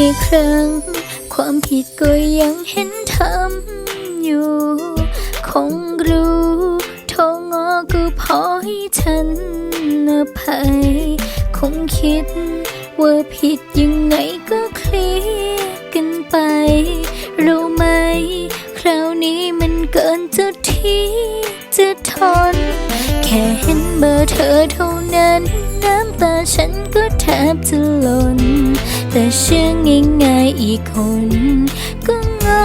กี่ครั้ง ความผิดก็ยังเห็นทำอยู่ คงรู้โทงอก็พอให้ฉันอภัย คงคิดว่าผิดยังไงก็เคลียร์กันไป รู้ไหม คราวนี้มันเกินจะที่จะทน แค่เห็นเบอร์เธอเท่านั้น น้ำตาฉันก็แทบจะหล่น แต่เชื่อง่ายๆอีกคนก็งอ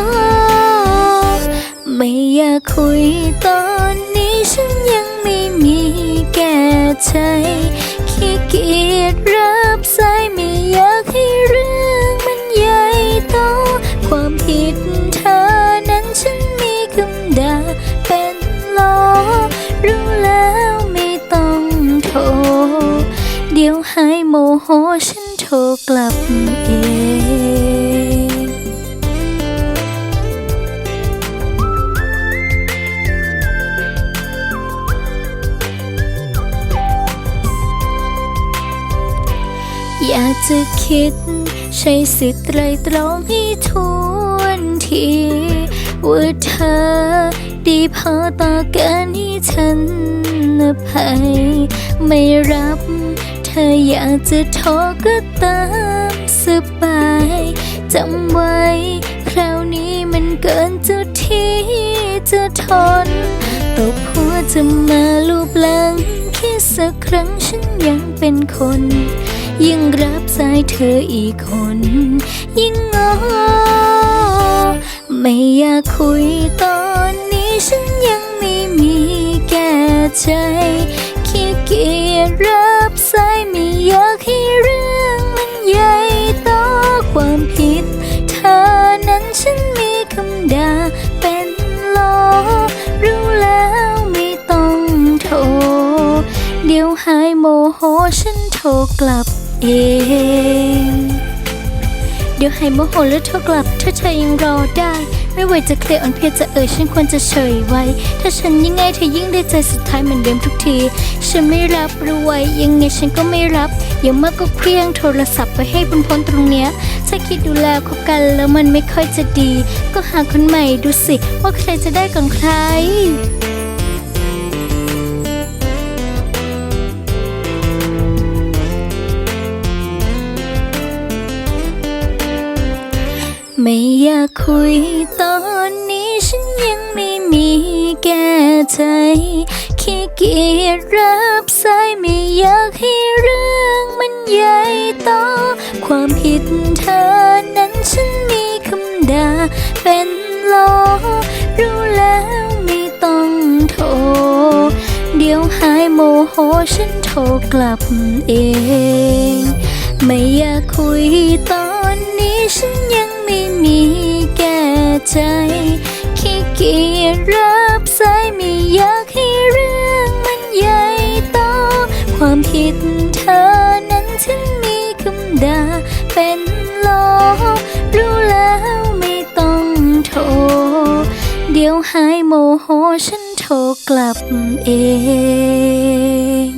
ไม่อยากคุยตอนนี้ฉันยังไม่มีแก่ใจขี้เกียจรับสายไม่อยากให้เรื่องมันใหญ่โตความผิดเธอนั้นฉันมีคำด่าเป็นล้อรู้แล้วไม่ต้องโทรเดี๋ยวหายโมโหฉัน รกลับเองอยากจะคิด ใช้สิทธิ์ไตรตรองให้ทวนทีว่าเธอ ดีพอต่อการให้ฉันอภัยไม่รับ ธออยากจะโทรก็ตามสบายจำไว้ คราวนี้มันเกินจุดที่จะทนตบหัวจะมาลูบหลังแค่สักครั้งฉันยังเป็นคน ยิ่งรับสายเธออีกคน ยิ่งงอ ไม่อยากคุยตอนนี้ฉันยังไม่มีแก่ใจขี้เกียจรับ โมโหฉันโทรกลับเอง เดี๋ยวให้โมโหแล้วโทรกลับ ถ้าเธอยังรอได้ ไม่ว่าจะเคลียร์อ่อนเพลียจะเอ่ยฉันควรจะเฉยไว้ ถ้าฉันยังไงเธอยิ่งได้ใจสุดท้ายเหมือนเดิมทุกที ฉันไม่รับรู้ไว้ยังไงฉันก็ไม่รับ อย่างมากก็เพียงโทรศัพท์ไปให้พ้นพ้นๆตรงเนี้ยถ้าคิดดูแลคบกันแล้วมันไม่ค่อยจะดี ก็หาคนใหม่ดูสิว่าใครจะได้ก่อนใคร ไม่อยากคุยตอนนี้ฉันยังไม่มีแก่ใจขี้เกียจรับสายไม่อยากให้เรื่องมันใหญ่โตความผิดเธอนั้นฉันมีคำด่าเป็นโลรู้แล้วไม่ต้องโทร เดี๋ยวหายโมโหฉันโทรกลับเอง ไม่อยากคุยตอนนี้ฉันยัง ไม่มีแก่ใจ ขี้เกียจรับสายไม่อยากให้เรื่องมันใหญ่โต ความผิดเธอนั้นฉันมีคำด่าเป็นโลรู้แล้วไม่ต้องโทร เดี๋ยวหายโมโหฉันโทรกลับเอง